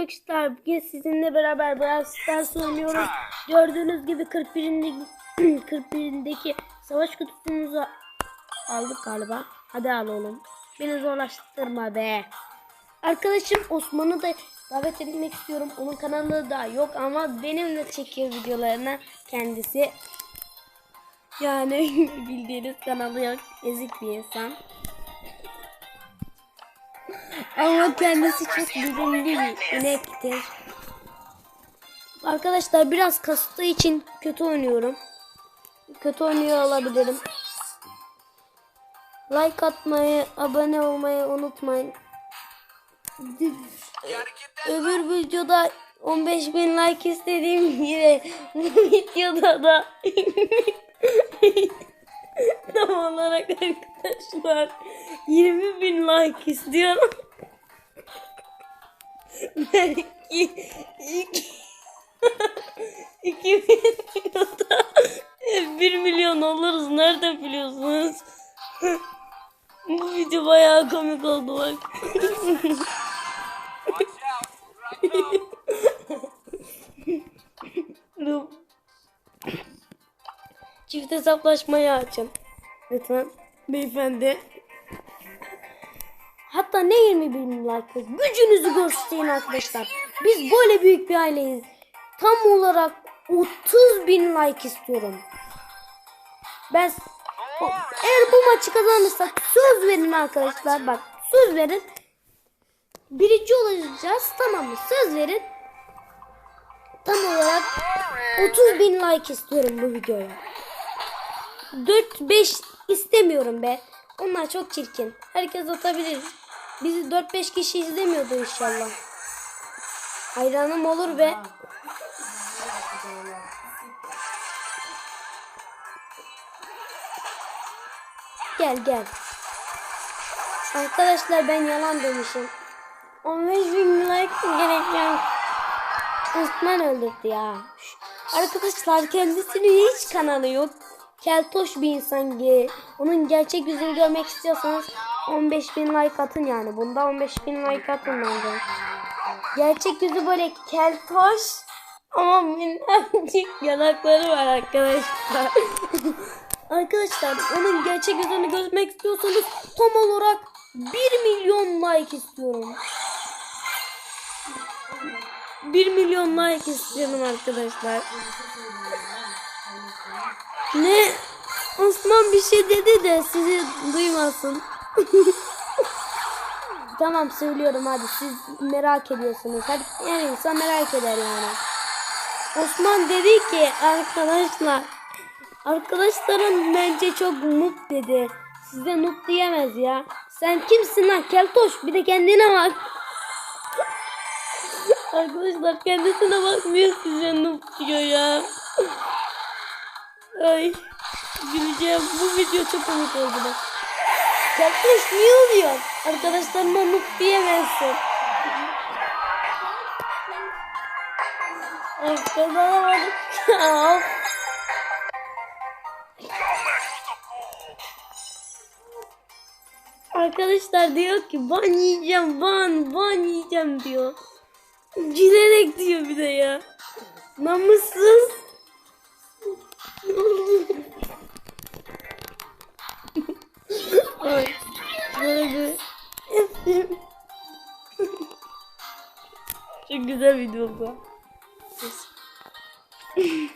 Rockstar. Bugün sizinle beraber Brawl Stars oynuyoruz. Gördüğünüz gibi 41'indeki 41'indeki savaş kutusumuzu aldık galiba. Hadi al oğlum. Beni zorlaştırma be. Arkadaşım Osman'ı da davet etmek istiyorum. Onun kanalı da yok ama benimle çekiyor videolarını kendisi. Yani bildiğiniz kanalı yok. Ezik bir insan. Ama kendisi çok bilimli bir inektir. Arkadaşlar biraz kastığı için kötü oynuyorum. Kötü oynuyor olabilirim. Like atmayı, abone olmayı unutmayın. Öbür videoda 15 bin like istediğim bu videoda da tam olarak arkadaşlar 20 bin like istiyorum. Belki iki, iki videoda 1 milyon oluruz. Nereden biliyorsunuz? Bu video bayağı komik oldu bak. Çift hesaplaşmayı açın. Lütfen. Beyefendi. Hatta ne 20 bin like. Gücünüzü göstereyim arkadaşlar. Biz böyle büyük bir aileyiz. Tam olarak 30 bin like istiyorum. Ben eğer bu maçı kazanırsak söz verin arkadaşlar. Bak söz verin. Birinci olacağız tamam mı? Söz verin. Tam olarak 30 bin like istiyorum bu videoya. 4-5 istemiyorum be. Onlar çok çirkin. Herkes atabilir. Bizi 4-5 kişi izlemiyordu inşallah. Hayranım olur be. Gel gel. Arkadaşlar ben yalan demişim. 15 bin like gereken Osman öldürdü ya. Arkadaşlar kendisinin hiç kanalı yok. Keltoş bir insan gibi. Onun gerçek yüzünü görmek istiyorsanız 15 bin like atın yani. Bunda 15 bin like atın bence. Gerçek yüzü böyle keltoş ama minnacık yanakları var arkadaşlar. arkadaşlar onun gerçek yüzünü görmek istiyorsanız tam olarak 1 milyon like istiyorum. 1 milyon like istiyorum arkadaşlar. Ne? Osman bir şey dedi de sizi duymasın. tamam söylüyorum hadi siz merak ediyorsunuz. Hadi her insan merak eder yani. Osman dedi ki arkadaşlar arkadaşların bence çok noob dedi. Size noob diyemez ya. Sen kimsin lan keltoş bir de kendine bak. Arkadaşlar kendisine bakmıyor size noob diyor ya. Ay güleceğim. Bu video çok komik oldu bak. Kardeş niye oluyor? Arkadaşlarıma noob diyemezsin. Ay. Arkadaşlar diyor ki ban yiyeceğim ban ban yiyeceğim diyor. Gülerek diyor bir de ya. Namussuz. Çok güzel video bu.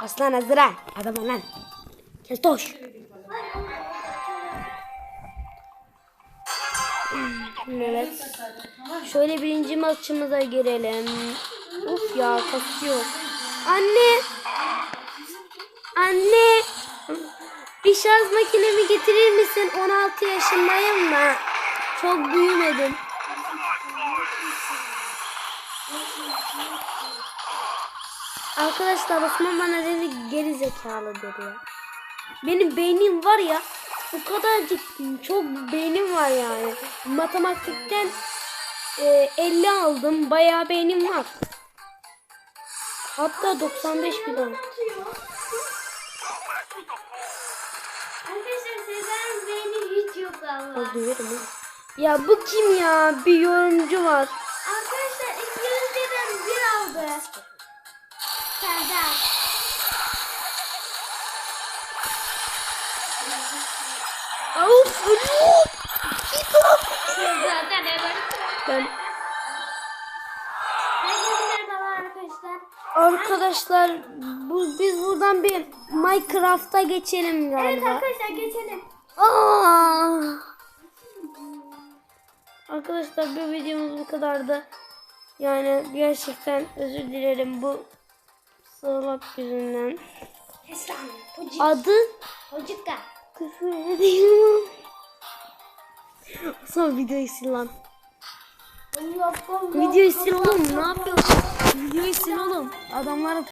Aslan Azra. Adam lan. Keltoş. Evet. Şöyle birinci maçımıza girelim. Uf ya kasıyor. Anne. Anne. Bir şarj makinemi getirir misin? 16 yaşındayım da. Çok büyümedim. Arkadaşlar Osman bana dedi geri zekalı dedi ya. Benim beynim var ya bu kadarcık çok beynim var yani. Matematikten e, 50 aldım. Bayağı beynim var. Hatta 95 bile. Arkadaşlar Sezen beyni hiç yok ama. Duyuyorum. Ya bu kim ya? Bir yorumcu var. Arkadaşlar İngilizceden bir aldı. Serdar. Of ölüyorum. Zaten evet. Ben arkadaşlar. arkadaşlar bu biz buradan bir Minecraft'a geçelim Evet galiba. arkadaşlar geçelim. Aa! Arkadaşlar bu videomuz bu kadardı. Yani gerçekten özür dilerim bu sığlak yüzünden. Esran. Pocik. Adı Pocikka. küfür ediyorum. Son videoyu sil lan. Videoyu sil oğlum ne yapıyorsun? Videoyu sil oğlum. Adamlar